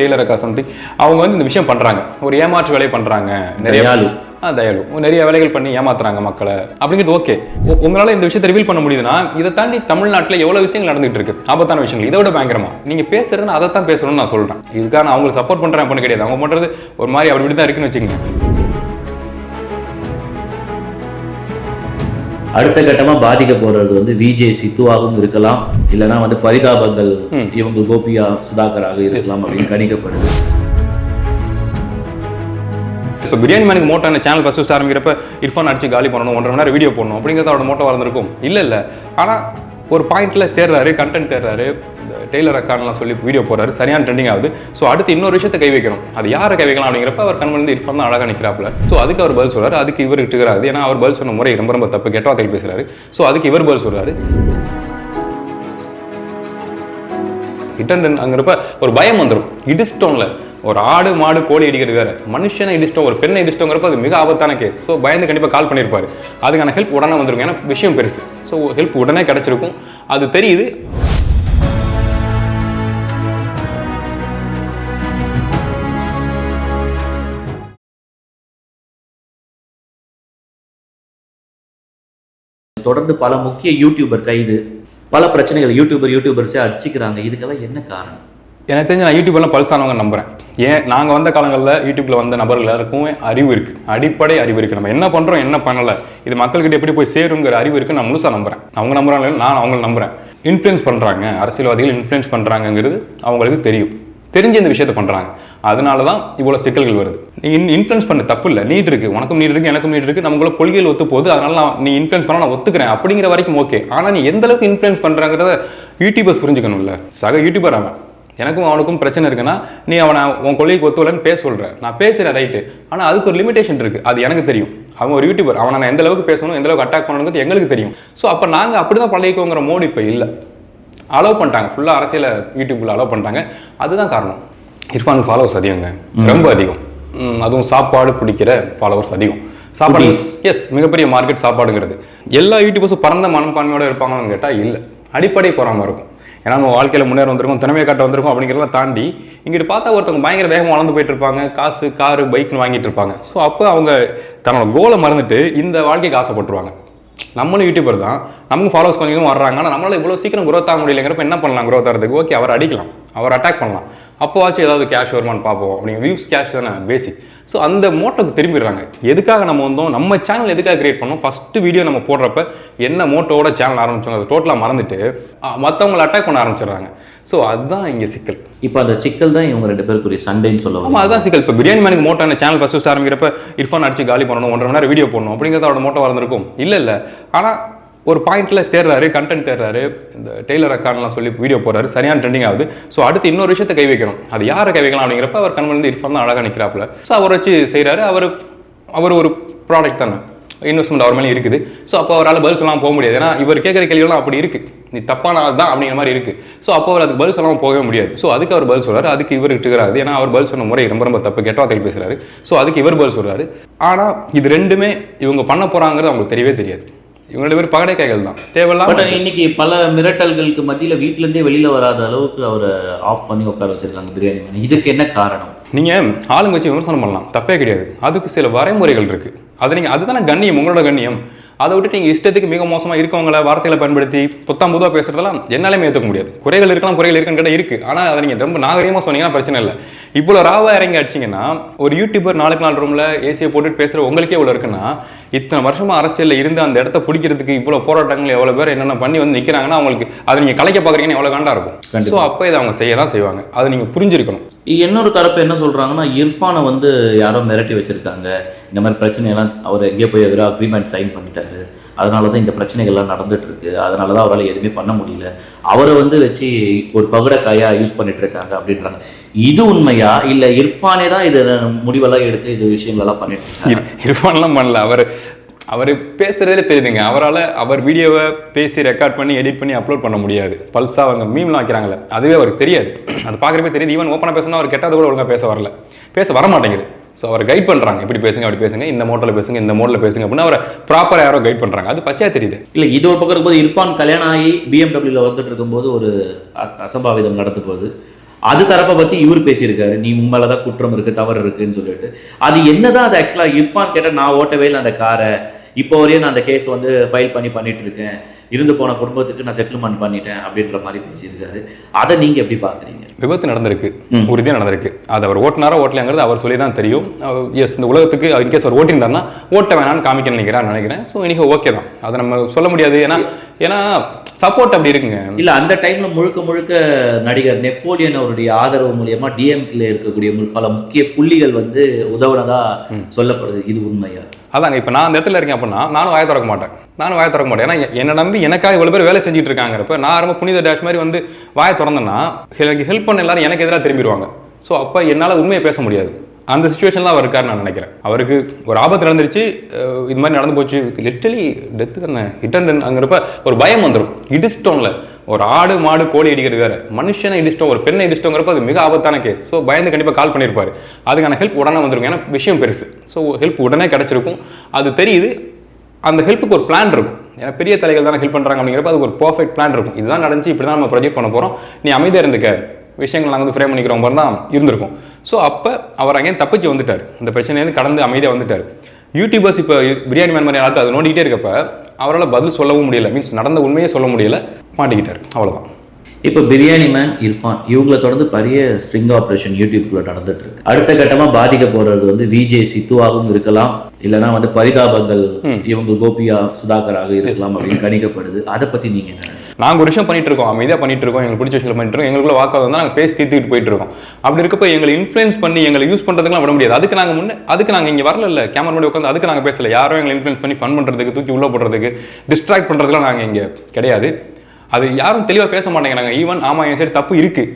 Taylor அக்கா something அவங்க வந்து இந்த விஷயம் பண்றாங்க. ஒரு ஏமாற்று வேலையை பண்றாங்க. நிறைய தயாளு. நிறைய வேலைகள் பண்ணி ஏமாத்துறாங்க மக்களை. அப்படிங்கிறது ஓகே உங்களால இந்த விஷயத்தை ரிவீல் பண்ண முடியுதுன்னா இதை தாண்டி தமிழ்நாட்டில் எவ்வளவு விஷயங்கள் நடந்துட்டு இருக்கு? ஆபத்தான விஷயங்கள். இதை விட பயங்கரமா. நீங்க பேசுறது அதை தான் பேசணும்னு நான் சொல்றேன். இதுக்காக நான் அவங்களுக்கு சப்போர்ட் பண்றேன் அப்படின்னு கிடையாது. அவங்க பண்றது ஒரு மாதிரி அப்படி இப்படி தான் இருக்குன்னு வச்சுக்கோங்க. அடுத்த கட்டமா பாதிக்க போறது வந்து விஜே சித்துவாகவும் இருக்கலாம். இல்லைன்னா வந்து பரிதாபங்கள் இவங்க கோபியா சுதாகராக இருக்கலாம் அப்படின்னு கணிக்கப்படுது. இப்போ பிரியாணி மேனுக்கு மோட்டோ என்ன சேனல் ஃபஸ்ட் ஆரம்பிக்கிறப்ப இர்ஃபான் அடிச்சு காலி பண்ணணும் ஒன்றரை மணி நேரம் வீடியோ போடணும் அப்படிங்கிறது அவரோட மோட்டோ வந்திருக்கும் இல்லை இல்லை. ஆனால் ஒரு பாயிண்ட்டில் தேடுறாரு கண்டென்ட் தேடுறாரு டெய்லர் அக்கான்லாம் சொல்லி வீடியோ போடுறாரு சரியான ட்ரெண்டிங் ஆகுது. ஸோ அடுத்து இன்னொரு விஷயத்தை கை வைக்கணும். அது யாரை கை வைக்கலாம் அப்படிங்கிறப்ப அவர் கண் வந்து இர்ஃபான் தான் அழகாக நிற்கிறாப்புல ஸோ அதுக்கு அவர் பதில் சொல்கிறார் அதுக்கு இவர் இட்டுக்கிறாரு ஏன்னா அவர் பதில் சொன்ன முறை ரொம்ப ரொம்ப தப்பு. கெட்ட வார்த்தையில் பேசுறாரு. ஸோ அதுக்கு இவர் பதில் சொல்றாரு இட்டன் அங்கிறப்ப ஒரு பயம் வந்துடும் இடிஸ்டோன்ல ஒரு ஆடு மாடு கோழி அடிக்கிறது வேற. மனுஷனை இடிச்சிட்டோம் ஒரு பெண்ணை இடிச்சிட்டோங்கிறப்ப அது மிக ஆபத்தான கேஸ் ஸோ பயந்து கண்டிப்பாக கால் பண்ணியிருப்பாரு அதுக்கான ஹெல்ப் உடனே வந்திருக்கும். ஏன்னா விஷயம் பெருசு. ஸோ ஹெல்ப் உடனே கிடச்சிருக்கும். அது தெரியுது. தொடர்ந்து பல முக்கிய யூடியூபர் கைது பல பிரச்சனைகள் யூடியூபர் யூடியூபர்ஸே அடிச்சுக்கிறாங்க. இதுக்கெல்லாம் என்ன காரணம்? எனக்கு தெரிஞ்சு நான் யூடியூப்லாம் பல்சானவங்க நம்புறேன். ஏன்? நாங்கள் வந்த காலங்களில் யூடியூப்ல வந்த நபர்கள் எல்லாருக்கும் அறிவு இருக்கு. அடிப்படை அறிவு இருக்கு. நம்ம என்ன பண்றோம் என்ன பண்ணல இது மக்கள்கிட்ட எப்படி போய் சேருங்கிற அறிவு இருக்கு நான் முழுசாக நம்புறேன். அவங்க நம்புறாங்க நான் அவங்கள நம்புறேன். இன்ஃப்ளூயன்ஸ் பண்றாங்க. அரசியல்வாதிகள் இன்ஃப்ளூயன்ஸ் பண்றாங்கங்கிறது அவங்களுக்கு தெரியும். தெரிஞ்சு இந்த விஷயத்தை பண்ணுறாங்க அதனால தான் இவ்வளோ சிக்கல்கள் வருது. நீ இன் இன்ஃப்ளூயன்ஸ் பண்ண தப்பு இல்லை. நீட் இருக்குது உனக்கும் நீட் இருக்குது எனக்கும் நீட் இருக்குது நம்மளோட கொள்கைகள் ஒத்து போகுது. அதனால நான் நீ இன்ஃப்ளூயன்ஸ் பண்ண நான் ஒத்துக்கிறேன். அப்படிங்கிற வரைக்கும் ஓகே ஆனால் நீ எந்த அளவுக்கு இன்ஃப்ளூயன்ஸ் பண்ணுறாங்கிறத யூடியூபர்ஸ் புரிஞ்சுக்கணும்ல. சக யூடியூபர் அவன். எனக்கும் அவனுக்கும் பிரச்சனை இருக்குன்னா நீ அவனை உன் கொள்கைக்கு ஒத்துவலன்னு பேச சொல்கிறேன் நான் பேசுகிறேன் ரைட்டு ஆனால் அதுக்கு ஒரு லிமிடேஷன் இருக்குது அது எனக்கு தெரியும். அவன் ஒரு யூடியூபர் அவனை நான் எந்த அளவுக்கு பேசணும் எந்த அளவுக்கு அட்டாக் பண்ணணுங்கிறது எங்களுக்கு தெரியும். ஸோ அப்போ நாங்கள் அப்படி தான் பழகிக்கோங்கிற மோடு இப்போ இல்லை. அலோவ் பண்ணிட்டாங்க. ஃபுல்லாக அரசியலை யூடியூப்ல அலோவ் பண்ணிட்டாங்க. அதுதான் காரணம். இர்ஃபானுக்கு ஃபாலோவர்ஸ் அதிகங்க. ரொம்ப அதிகம். அதுவும் சாப்பாடு பிடிக்கிற ஃபாலோவர்ஸ் அதிகம். சாப்பாடு. எஸ் மிகப்பெரிய மார்க்கெட் சாப்பாடுங்கிறது. எல்லா யூடியூபர்ஸும் பரந்த மனப்பான்மையோட இருப்பாங்கன்னு கேட்டால் இல்லை. அடிப்படை பொறாம இருக்கும். ஏன்னா நம்ம வாழ்க்கையில் முன்னேற வந்திருக்கோம் திறமையை காட்ட வந்திருக்கோம் அப்படிங்கிறத தாண்டி இங்கிட்டு பார்த்தா ஒருத்தவங்க பயங்கர வேகமாக வளர்ந்து போயிட்டு இருப்பாங்க. காசு காரு பைக்னு வாங்கிட்டு இருப்பாங்க. ஸோ அப்போ அவங்க தன்னோட கோலை மறந்துட்டு இந்த வாழ்க்கைக்கு ஆசைப்பட்டுருவாங்க. நம்மளும் யூடியூபர் தான். நமக்கு ஃபாலோவர்ஸ் கொஞ்சம் வர்றாங்க. ஆனால் நம்மளால் இவ்வளோ சீக்கிரம் குரோத் ஆக முடியலைங்கிறப்ப என்ன பண்ணலாம் குரோத் ஆகிறதுக்கு ஓகே அவர் அடிக்கலாம். அவர் அட்டாக் பண்ணலாம். அப்போவாச்சும் ஏதாவது கேஷ் வருமானு பார்ப்போம். அப்படிங்க வியூஸ் கேஷ் தானே பேசிக் ஸோ அந்த மோட்டோக்கு திரும்பிடுறாங்க. எதுக்காக நம்ம வந்தோம்? நம்ம சேனல் எதுக்காக கிரியேட் பண்ணோம்? ஃபஸ்ட்டு வீடியோ நம்ம போடுறப்ப என்ன மோட்டோட சேனல் ஆரம்பிச்சோம் அதை டோட்டலாக மறந்துட்டு மற்றவங்களை அட்டாக் பண்ண ஆரம்பிச்சிடுறாங்க. ஸோ அதுதான் இங்கே சிக்கல். இப்போ அந்த சிக்கல் தான் இவங்க ரெண்டு பேருக்குரிய சண்டைன்னு சொல்ல ஆமா அதுதான் சிக்கல். இப்போ பிரியாணி மேனுக்கு மோட்டோ என்ன சேனல் ஃபஸ்ட் ஆரம்பிக்கிறப்ப இர்ஃபான் அடிச்சு காலி பண்ணணும் ஒன்றரை மணி நேரம் வீடியோ போடணும் அப்படிங்கிறது அவரோட மோட்டோ வளர்ந்துருக்கும். இல்லை இல்லை. ஆனால் ஒரு பாயிண்ட்டில் தேடுறாரு கண்டென்ட் தேடுறாரு இந்த டெய்லர் அக்கான்லாம் சொல்லி வீடியோ போடுறாரு. சரியான ட்ரெண்டிங் ஆகுது. ஸோ அடுத்து இன்னொரு விஷயத்தை கை வைக்கணும். அது யாரை கை வைக்கலாம் அப்படிங்கிறப்ப அவர் கண் வந்து இர்ஃபான் தான் அழகாக நிற்கிறாப்புல ஸோ அவர் வச்சு செய்கிறாரு அவர் அவர் ஒரு ப்ராடக்ட் தானே. இன்வெஸ்ட்மெண்ட் அவர் மேலே இருக்குது. ஸோ அப்போ அவரால் பதில் சொல்லாமல் போக முடியாது. ஏன்னா இவர் கேட்குற கேள்வியெல்லாம் அப்படி இருக்குது நீ தப்பான ஆள் தான் அப்படிங்கிற மாதிரி இருக்குது ஸோ அப்போ அவர் அதுக்கு பதில் சொல்லாமல் போகவே முடியாது. ஸோ அதுக்கு அவர் பதில் சொல்கிறார் அதுக்கு இவர் இட்டுக்கிறாரு ஏன்னா அவர் பதில் சொன்ன முறை ரொம்ப ரொம்ப தப்பு. கெட்ட வார்த்தையில் பேசுறாரு. ஸோ அதுக்கு இவர் பதில் சொல்கிறாரு ஆனால் இது ரெண்டுமே இவங்க பண்ண போகிறாங்கிறது அவங்களுக்கு தெரியவே தெரியாது. இவங்க ரெண்டு பேரும் பகடை கைகள் தான். தேவையில்லாம இன்னைக்கு பல மிரட்டல்களுக்கு மத்தியில வீட்ல இருந்தே வெளியில வராத அளவுக்கு அவரை ஆஃப் பண்ணி உட்கார வச்சிருக்காங்க பிரியாணி இதுக்கு என்ன காரணம்? நீங்க ஆளுங்க வச்சு விமர்சனம் பண்ணலாம். தப்பே கிடையாது. அதுக்கு சில வரைமுறைகள் இருக்கு. அது நீங்க அதுதானே கண்ணியம் உங்களோட கண்ணியம். அதை விட்டு நீங்க இஷ்டத்துக்கு மிக மோசமா இருக்கவங்கள வார்த்தைகளை பயன்படுத்தி புத்தாம் புதுவா பேசுறதெல்லாம் என்னாலுமே ஏற்றுக்க முடியாது. குறைகள் இருக்கலாம் குறைகள் இருக்குன்னு கேட்டா இருக்கு. ஆனா அதை நீங்க ரொம்ப நாகரிகமா சொன்னீங்கன்னா பிரச்சனை இல்லை. இவ்வளோ ராவா இறங்கி அடிச்சீங்கன்னா ஒரு யூடியூபர் நாளுக்கு நாள் ரூம்ல ஏசியை போட்டுட்டு பேசுற உங்களுக்கே இவ்வளோ இருக்குன்னா இத்தனை வருஷமா அரசியல்ல இருந்து அந்த இடத்த பிடிக்கிறதுக்கு இவ்வளோ போராட்டங்கள் எவ்வளவு பேர் என்னென்ன பண்ணி வந்து நிக்கிறாங்கன்னா அவங்களுக்கு அதை நீங்க கலைக்க பாக்குறீங்கன்னா எவ்வளவு காண்டா இருக்கும். ஸோ அப்போ இதை அவங்க செய்ய தான் செய்வாங்க. அதை நீங்க புரிஞ்சிருக்கணும். இன்னொரு தரப்பு என்ன சொல்றாங்கன்னா இர்ஃபானை வந்து யாரோ மிரட்டி வச்சிருக்காங்க. இந்த மாதிரி பிரச்சனையெல்லாம் அவர் எங்கேயோ போய் எதிராக அக்ரிமெண்ட் சைன் பண்ணிட்டாரு. அதனால தான் இந்த பிரச்சனைகள்லாம் நடந்துட்டு இருக்கு அதனால தான் அவரால் எதுவுமே பண்ண முடியல. அவரை வந்து வச்சு ஒரு பகுடக்காயா யூஸ் பண்ணிட்டு இருக்காங்க அப்படின்றாங்க. இது உண்மையா? இல்ல இர்ஃபானே தான் இது முடிவெல்லாம் எடுத்து இது விஷயங்களெல்லாம் பண்ணிட்டு இருக்காங்க இர்ஃபான்லாம் பண்ணல. அவர் அவர் பேசுறதே தெரியுதுங்க. அவரால் அவர் வீடியோவை பேசி ரெக்கார்ட் பண்ணி எடிட் பண்ணி அப்லோட் பண்ண முடியாது. பல்சா அவங்க மீம்லாம் வைக்கிறாங்களே அதுவே அவருக்கு தெரியாது. அது பார்க்குறப்பே தெரியுது. ஈவன் ஓப்பனாக பேசணும்னா அவர் கெட்டது கூட ஒழுங்காக பேச வரல. பேச வர மாட்டேங்குது. ஸோ அவர் கைட் பண்ணுறாங்க இப்படி பேசுங்க அப்படி பேசுங்க இந்த மோட்டரில் பேசுங்க இந்த மோட்டில் பேசுங்க அப்படின்னு அவரை ப்ராப்பராக யாரோ கைட் பண்ணுறாங்க அது பச்சையாக தெரியுது. இல்லை இது ஒரு பக்கம் இருக்கும்போது இர்ஃபான் கல்யாணம் ஆகி பிஎம்டபிள்யூவில் வந்துட்டு இருக்கும்போது ஒரு அ- அசம்பாவிதம் நடந்து போகுது அது தரப்பை பற்றி இவர் பேசியிருக்காரு. நீ உண்மையிலதான் குற்றம் இருக்குது தவறு இருக்குன்னு சொல்லிட்டு. அது என்னதான் அது ஆக்சுவலாக இர்ஃபான் கேட்டால் நான் ஓட்டவே இல்லை அந்த காரை இப்போ வரையும் நான் அந்த கேஸ் வந்து ஃபைல் பண்ணி பண்ணிட்டு இருக்கேன். இருந்து போன குடும்பத்துக்கு நான் செட்டில்மெண்ட் பண்ணிட்டேன் அப்படின்ற மாதிரி பேசியிருக்காரு. அதை நீங்க எப்படி பாக்குறீங்க? விபத்து நடந்திருக்கு. உறுதியாக நடந்திருக்கு. அது அவர் ஓட்டினாரா ஓட்டலைங்கிறது அவர் சொல்லி தான் தெரியும் எஸ் இந்த உலகத்துக்கு இன்கேஸ் அவர் ஓட்டியிருந்தாருன்னா ஓட்ட வேணாம்னு காமிக்க நினைக்கிறான்னு நினைக்கிறேன். ஸோ இன்னைக்கு ஓகே தான். அதை நம்ம சொல்ல முடியாது. ஏன்னா ஏன்னா சப்போர்ட் அப்படி இருக்குங்க. இல்ல அந்த டைம்ல முழுக்க முழுக்க நடிகர் நெப்போலியன் அவருடைய ஆதரவு மூலியமா டிஎம்கில இருக்கக்கூடிய பல முக்கிய புள்ளிகள் வந்து உதவுனதா சொல்லப்படுது. இது உண்மையா? அதாங்க இப்போ நான் அந்த இடத்துல இருக்கேன் அப்படின்னா நானும் வாய திறக்க மாட்டேன். நானும் வாய திறக்க மாட்டேன். ஏன்னா என்னை நம்பி எனக்காக இவ்வளோ பேர் வேலை செஞ்சுட்டு இருக்காங்கிறப்ப நான் ரொம்ப புனித டேஷ் மாதிரி வந்து வாய திறந்தேன்னா எனக்கு ஹெல்ப் பண்ண எல்லாரும் எனக்கு எதிராக திரும்பிடுவாங்க. ஸோ அப்போ என்னால் உண்மையை பேச முடியாது. அந்த சுச்சுவேஷன்லாம் அவர் இருக்கார் நான் நினைக்கிறேன். அவருக்கு ஒரு ஆபத்து நடந்துருச்சு இது மாதிரி நடந்து போச்சு. லிட்டலி டெத்து தானே? ஹிட் அண்ட் அங்கிறப்ப ஒரு பயம் வந்துடும் இடிச்சிட்டோம்ல. ஒரு ஆடு மாடு கோழி அடிக்கிறது வேறு. மனுஷனை இடிச்சிட்டோம் ஒரு பெண்ணை இடிச்சிட்டோங்கிறப்ப அது மிக ஆபத்தான கேஸ் ஸோ பயந்து கண்டிப்பாக கால் பண்ணியிருப்பாரு அதுக்கான ஹெல்ப் உடனே வந்திருக்கும். ஏன்னா விஷயம் பெருசு. ஸோ ஹெல்ப் உடனே கிடச்சிருக்கும். அது தெரியுது. அந்த ஹெல்ப்புக்கு ஒரு பிளான் இருக்கும். ஏன்னா பெரிய தலைகள் தானே ஹெல்ப் பண்ணுறாங்க அப்படிங்கிறப்ப அதுக்கு ஒரு பர்ஃபெக்ட் பிளான் இருக்கும். இதுதான் நடந்துச்சு இப்படி தான் நம்ம ப்ரொஜெக்ட் பண்ண போகிறோம் நீ அமைதியாக இருந்துக்க. விஷயங்கள் நாங்கள் வந்து ஃப்ரேம் பண்ணிக்கிற மாதிரி தான் இருந்திருக்கும். ஸோ அப்போ அவர் அங்கேயும் தப்பிச்சு வந்துட்டார். இந்த பிரச்சனையிலேருந்து கடந்து அமைதியாக வந்துட்டார். யூடியூபர்ஸ் இப்போ பிரியாணி மேன் மாதிரி ஆட்கள் அதை நோண்டிக்கிட்டே இருக்கப்ப அவரால் பதில் சொல்லவும் முடியல. மீன்ஸ் நடந்த உண்மையே சொல்ல முடியல. மாட்டிக்கிட்டார். அவ்வளோதான் இப்போ பிரியாணி மேன் இர்ஃபான் இவங்களை தொடர்ந்து பெரிய ஸ்ட்ரிங் ஆப்ரேஷன் யூடியூப்ல நடந்துட்டு இருக்கு. அடுத்த கட்டமா பாதிக்க போறது வந்து விஜய் சித்துவாகவும் இருக்கலாம். இல்லைன்னா வந்து பரிதாபங்கள் இவங்க கோபியா சுதாகராக இருக்கலாம் அப்படின்னு கணிக்கப்படுது. அதை பத்தி நீங்க என்ன? நாங்கள் ஒரு விஷயம் பண்ணிட்டு இருக்கோம் அமைதியாக பண்ணிட்டு இருக்கோம் எங்களுக்கு பிடிச்ச விஷயம் பண்ணிட்டு இருக்கோம் எங்களுக்குள்ள வாக்காக வந்து நாங்கள் பேசி தீர்த்துக்கிட்டு போயிட்டு இருக்கோம் அப்படி இருக்கப்போ எங்களை இன்ஃப்ளூயன்ஸ் பண்ணி எங்களை யூஸ் பண்ணுறதுக்குலாம் விட முடியாது. அதுக்கு நாங்கள் முன்னே அதுக்கு நாங்கள் இங்கே வரல இல்லை. கேமரா முன்னாடி உட்காந்து அதுக்கு நாங்கள் பேசல. யாரும் எங்களை இன்ஃப்ளூயன்ஸ் பண்ணி ஃபன் பண்ணுறதுக்கு தூக்கி உள்ளே போடுறதுக்கு டிஸ்ட்ராக்ட் பண்ணுறதுக்குலாம் நாங்கள் இங்கே கிடையாது. அது யாரும் தெளிவாக பேச மாட்டேங்கிறாங்க. ஈவன் ஆமாம் என் சைடு தப்பு இருக்குது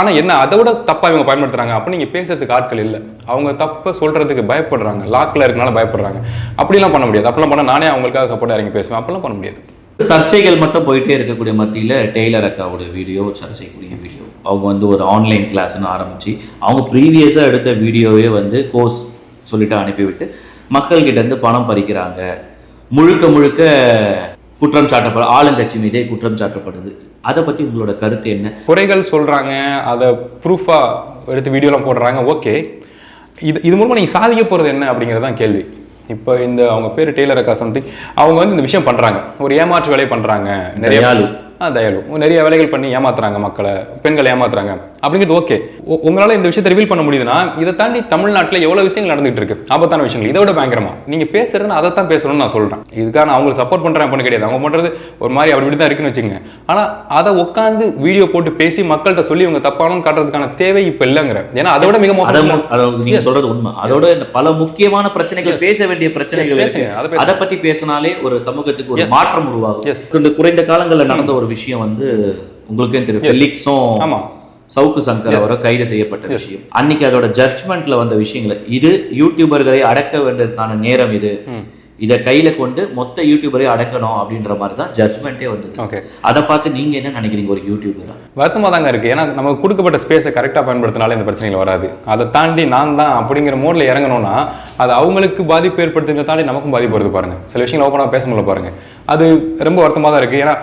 ஆனால் என்ன அதை விட தப்பாக இவங்க பயன்படுத்துகிறாங்க அப்போ நீங்கள் பேசுறதுக்கு ஆட்கள் இல்லை. அவங்க தப்பை சொல்கிறதுக்கு பயப்படுறாங்க. லாக்கில் இருக்கனால பயப்படுறாங்க. அப்படிலாம் பண்ண முடியாது. அப்படிலாம் பண்ண நானே அவங்களுக்காக சப்போர்ட் இறங்கி பேசுவேன். அப்படிலாம் பண்ண முடியாது. சர்ச்சைகள் மட்டும் போயிட்டே இருக்கக்கூடிய மத்தியில் டெய்லர் அக்காவுடைய வீடியோ சர்ச்சைக்குரிய வீடியோ. அவங்க வந்து ஒரு ஆன்லைன் கிளாஸ்னு ஆரம்பித்து அவங்க ப்ரீவியஸாக எடுத்த வீடியோவே வந்து கோர்ஸ் சொல்லிட்டு அனுப்பிவிட்டு மக்கள்கிட்டேருந்து பணம் பறிக்கிறாங்க. முழுக்க முழுக்க குற்றம் சாட்டப்பட ஆளுங்கட்சி மீதே குற்றம் சாட்டப்படுது. அதை பற்றி உங்களோட கருத்து என்ன? குறைகள் சொல்கிறாங்க அதை ப்ரூஃபாக எடுத்து வீடியோலாம் போடுறாங்க ஓகே இது இது மூலமாக நீங்கள் சாதிக்க போகிறது என்ன அப்படிங்கிறது தான் கேள்வி. இப்போ இந்த அவங்க பேர் டெய்லர் அக்கா சம்திங் அவங்க வந்து இந்த விஷயம் பண்றாங்க. ஒரு ஏமாற்று வேலை பண்றாங்க. நிறைய தயாளு. நிறைய வேலைகள் பண்ணி ஏமாத்துறாங்க மக்களை. பெண்களை ஏமாத்துறாங்க. அப்படிங்கிறது ஓகே உங்களால இந்த விஷயத்தை ரிவீல் பண்ண முடியுதுன்னா இதை தாண்டி தமிழ்நாட்டுல எவ்வளவு விஷயங்கள் நடந்துகிட்டு இருக்கு? ஆபத்தான விஷயங்கள். இதை விட பயங்கரமா. நீங்க பேசுறதுன்னு அதை தான் பேசணும்னு நான் சொல்றேன். இதுக்காக நான் அவங்களுக்கு சப்போர்ட் பண்றேன் அப்படின்னு கிடையாது. அவங்க பண்றது ஒரு மாதிரி அப்படி இப்படி தான் இருக்குன்னு வச்சுங்க ஆனா அதை உட்காந்து வீடியோ போட்டு பேசி மக்கள்கிட்ட சொல்லி இவங்க தப்பானு காட்டுறதுக்கான தேவை இப்ப இல்லைங்கிற. ஏன்னா அதை விட மிக அதை மோசமான மு- அதை நீங்க Yes. சொல்றது உண்மை. அதோட பல முக்கியமான பிரச்சனைகள் பேச வேண்டிய பிரச்சனைகள். அதை பத்தி பேசினாலே ஒரு சமூகத்துக்கு ஒரு. மாற்றம் உருவாகும். இந்த குறைந்த காலங்கள்ல நடந்த ஒரு விஷயம் வந்து உங்களுக்கே தெரியும். Yes. சவுக்கு சங்கர். அவரை கைது செய்யப்பட்ட. விஷயம். அன்னைக்கு அதோட ஜட்ஜ்மெண்ட்ல வந்த விஷயங்கள் இது யூடியூபர்களை அடக்க வேண்டியதுக்கான நேரம் இது. இதை கையில கொண்டு மொத்த யூடியூபரை அடக்கணும் அப்படின்ற மாதிரி தான் ஜட்ஜ்மெண்ட்டே வந்தது. ஓகே அதை பார்த்து நீங்க என்ன நினைக்கிறீங்க ஒரு யூடியூபரா வருத்தமாக தாங்க இருக்குது ஏன்னா நமக்கு கொடுக்கப்பட்ட ஸ்பேஸை கரெக்டாக பயன்படுத்தினாலே இந்த பிரச்சனைகள் வராது. அதை தாண்டி நான் தான் அப்படிங்கிற மோடில் இறங்கணும்னா அது அவங்களுக்கு பாதிப்பு ஏற்படுத்துங்க தாண்டி நமக்கும் பாதிப்பு வருது பாருங்க. சில விஷயங்கள் ஓப்பனாக பேச முடியல பாருங்க. அது ரொம்ப வருத்தமாக தான் இருக்குது ஏன்னா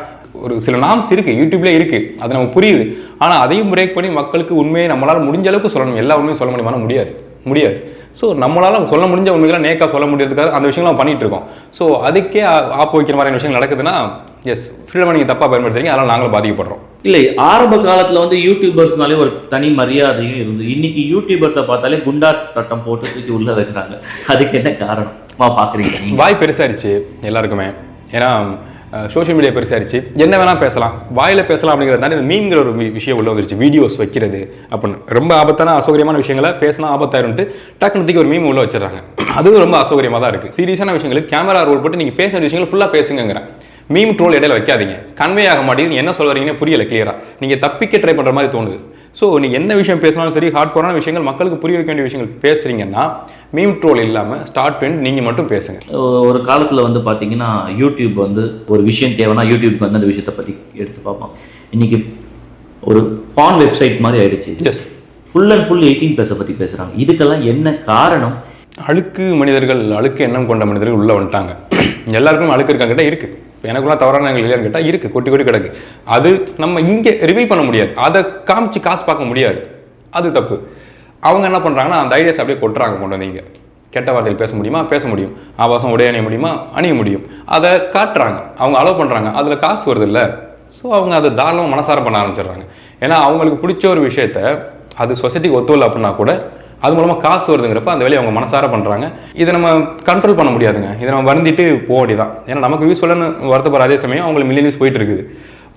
ஒரு சில நாம்ஸ் இருக்குது யூடியூப்லேயே இருக்குது அது நமக்கு புரியுது. ஆனால் அதையும் பிரேக் பண்ணி மக்களுக்கு உண்மையை நம்மளால் முடிஞ்ச அளவுக்கு சொல்லணும். எல்லா உண்மையும் சொல்ல முடியுமானா முடியாது. முடியாது. ஸோ நம்மளால சொல்ல முடிஞ்ச உண்மைகளை நேக்கா சொல்ல முடியறதுக்காக அந்த விஷயங்களும் பண்ணிட்டு இருக்கோம். ஸோ அதுக்கே ஆப்பு வைக்கிற மாதிரியான விஷயங்கள் நடக்குதுன்னா எஸ் ஃப்ரீடம் நீங்கள் தப்பாக பயன்படுத்துறீங்க. அதனால் நாங்களும் பாதிக்கப்படுறோம். இல்லை ஆரம்ப காலத்துல வந்து யூடியூபர்ஸ்னாலே ஒரு தனி மரியாதையும் இருந்து இன்னைக்கு யூடியூபர்ஸை பார்த்தாலே குண்டார் சட்டம் போட்டு தூக்கி உள்ள வைக்கிறாங்க. அதுக்கு என்ன காரணமா? பாக்குறீங்க நீங்க. வாய் பெருசாயிருச்சு எல்லாருக்குமே. ஏன்னா சோஷியல் மீடியா பெருசாகிடுச்சு என்ன வேணால் பேசலாம். வாயில் பேசலாம் அப்படிங்கிறத தாண்டி இந்த மீன்கிற ஒரு விஷயம் உள்ள வந்துருச்சு. வீடியோஸ் வைக்கிறது அப்படின்னு. ரொம்ப ஆபத்தான அசௌகரியமான விஷயங்களை பேசினா ஆபத்தாயிருன்ட்டு டக்குனு தூக்கி ஒரு மீம் உள்ள வச்சிடறாங்க. அதுவும் ரொம்ப அசௌகரியமாக தான் இருக்குது சீரியஸான விஷயங்களுக்கு கேமரா ரோல் போட்டு நீங்கள் பேசுகிற விஷயங்கள் ஃபுல்லாக பேசுங்கிறேன் மீம் ட்ரோல் இடையில வைக்காதீங்க. கன்வே ஆக மாட்டேங்குது என்ன சொல்ல வரீங்கன்னு புரியல கிளியரா நீங்க தப்பிக்க ட்ரை பண்ற மாதிரி தோணுது. ஸோ நீங்க என்ன விஷயம் பேசினாலும் சரி ஹார்ட் கோரான விஷயங்கள் மக்களுக்கு புரிய வைக்க வேண்டிய விஷயங்கள் பேசுறீங்கன்னா மீம் ட்ரோல் இல்லாம ஸ்டார்ட் பண்ணி நீங்க மட்டும் பேசுங்க. ஒரு காலத்துல வந்து பாத்தீங்கன்னா யூடியூப் வந்து ஒரு விஷயம் தேவைன்னா யூடியூப் வந்து அந்த விஷயத்தை பத்தி எடுத்து பார்ப்போம் இன்னைக்கு ஒரு பான் வெப்சைட் மாதிரி ஆயிடுச்சு. S full and full eighteen ப்ளஸை பத்தி பேசுறாங்க. இதுக்கெல்லாம் என்ன காரணம்? அழுக்கு மனிதர்கள் அழுக்கு எண்ணம் கொண்ட மனிதர்கள் உள்ள வந்துட்டாங்க. எல்லாருக்கும் அழுக்கு இருக்காங்கிட்ட இருக்கு. இப்போ எனக்குலாம் தவறான எண்ணங்கள் இல்லையான்னு கேட்டால் இருக்குது கொட்டி கொட்டி கிடக்கு. அது நம்ம இங்கே ரிவீல் பண்ண முடியாது. அதை காமிச்சு காசு பார்க்க முடியாது. அது தப்பு. அவங்க என்ன பண்ணுறாங்கன்னா அந்த ஐடியாஸ் அப்படியே கொட்டுறாங்க கொண்டு வந்தீங்க கெட்ட வார்த்தையில் பேச முடியுமா? பேச முடியும். ஆபாசம் உடைய அணிய முடியுமா? அணிய முடியும். அதை காட்டுறாங்க. அவங்க அலோவ் பண்ணுறாங்க அதில் காசு வருது இல்லை ஸோ அவங்க அதை தாராளமாக மனசாரம் பண்ண ஆரம்பிச்சிடுறாங்க. ஏன்னா அவங்களுக்கு பிடிச்ச ஒரு விஷயத்த அது சொசைட்டிக்கு ஒத்துவில்லை அப்படின்னா கூட அது மூலமாக காசு வருதுங்கிறப்ப அந்த வேலையை அவங்க மனசார பண்ணுறாங்க இதை நம்ம கண்ட்ரோல் பண்ண முடியாதுங்க. இதை நம்ம வருந்திட்டு போக வேண்டியதான் ஏன்னா நமக்கு யூஸ்ஃபுல்லான வருத்தப்படுற அதே சமயம் அவங்களுக்கு மில்லியன்ஸ் போயிட்டு இருக்குது.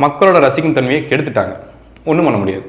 மக்களோட ரசிக்கும் தன்மையை கெடுத்துட்டாங்க. ஒன்றும் பண்ண முடியாது.